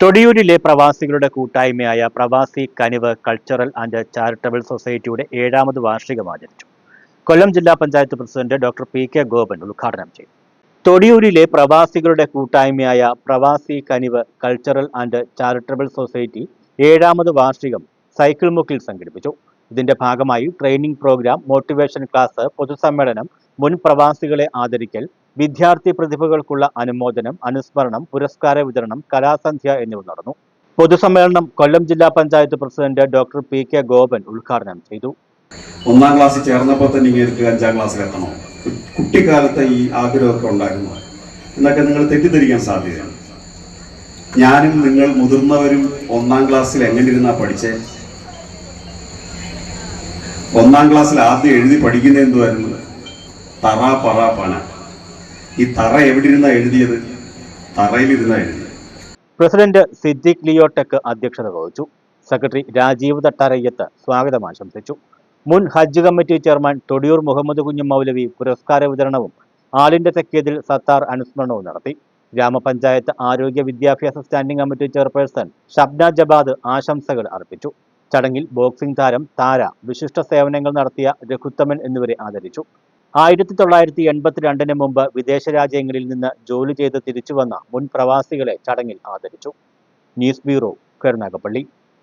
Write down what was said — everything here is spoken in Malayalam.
തൊടിയൂരിലെ പ്രവാസികളുടെ കൂട്ടായ്മയായ പ്രവാസി കനിവ് കൾച്ചറൽ ആൻഡ് ചാരിറ്റബിൾ സൊസൈറ്റിയുടെ ഏഴാമത് വാർഷികം ആചരിച്ചു. കൊല്ലം ജില്ലാ panchayat president doctor P K Gopan ഉദ്ഘാടനം ചെയ്തു. തൊടിയൂരിലെ പ്രവാസികളുടെ കൂട്ടായ്മയായ പ്രവാസി കനിവ് കൾച്ചറൽ ആൻഡ് ചാരിറ്റബിൾ സൊസൈറ്റി ഏഴാമത് വാർഷികം സൈക്കിൾ മുക്കിൽ സംഘടിപ്പിച്ചു. ഇതിന്റെ ഭാഗമായി ട്രെയിനിംഗ് പ്രോഗ്രാം മോട്ടിവേഷൻ ക്ലാസ് പൊതുസമ്മേളനം മുൻ പ്രവാസികളെ ആദരിക്കൽ വിദ്യാർത്ഥി പ്രതിഭകൾക്കുള്ള അനുമോദനം അനുസ്മരണം പുരസ്കാര വിതരണം കലാസന്ധ്യ എന്നിവ നടന്നു. പൊതുസമ്മേളനം കൊല്ലം ജില്ലാ panchayat president doctor P K Gopan ഉദ്ഘാടനം ചെയ്തു. ഒന്നാം ക്ലാസ്സിൽ ചേർന്നപ്പോൾ തന്നെ അഞ്ചാം ക്ലാസ്സിൽ എത്തണോ കുട്ടിക്കാലത്തെ ഈ ആഗ്രഹമൊക്കെ ഉണ്ടായിരുന്നു. എന്നൊക്കെ നിങ്ങൾ തെറ്റിദ്ധരിക്കാൻ സാധ്യതയാണ്. ഞാനും നിങ്ങൾ മുതിർന്നവരും ഒന്നാം ക്ലാസ്സിൽ എങ്ങനെ ഇരുന്നാ പഠിച്ചേ? ഒന്നാം ക്ലാസ്സിൽ ആദ്യം എഴുതി പഠിക്കുന്ന എന്തുമായിരുന്നു തറ പറ പണ. ഈ തറ എവിടെ ഇരുന്നാ എഴുതിയത്? തറയിലിരുന്നാ എഴുതിയത്. പ്രസിഡന്റ് സിദ്ദിഖ് ലിയോടെക് അധ്യക്ഷത വഹിച്ചു. സെക്രട്ടറി രാജീവ് തട്ടാരയ്യത്ത് സ്വാഗതം ആശംസിച്ചു. മുൻ ഹജ്ജ് കമ്മിറ്റി ചെയർമാൻ തൊടിയൂർ മുഹമ്മദ് കുഞ്ഞു മൗലവി പുരസ്കാര വിതരണവും ആലിന്റെ തെക്കേതിൽ സത്താർ അനുസ്മരണവും നടത്തി. ഗ്രാമപഞ്ചായത്ത് ആരോഗ്യ വിദ്യാഭ്യാസ standing committee chairperson Shabna Jabad ആശംസകൾ അർപ്പിച്ചു. ചടങ്ങിൽ ബോക്സിംഗ് താരം താര വിശിഷ്ട സേവനങ്ങൾ നടത്തിയ രഘുത്തമൻ എന്നിവരെ ആദരിച്ചു. ആയിരത്തി തൊള്ളായിരത്തി എൺപത്തിരണ്ടിന് മുമ്പ് വിദേശ രാജ്യങ്ങളിൽ നിന്ന് ജോലി ചെയ്ത് തിരിച്ചു വന്ന മുൻ പ്രവാസികളെ ചടങ്ങിൽ ആദരിച്ചു. News bureau Karunagappally.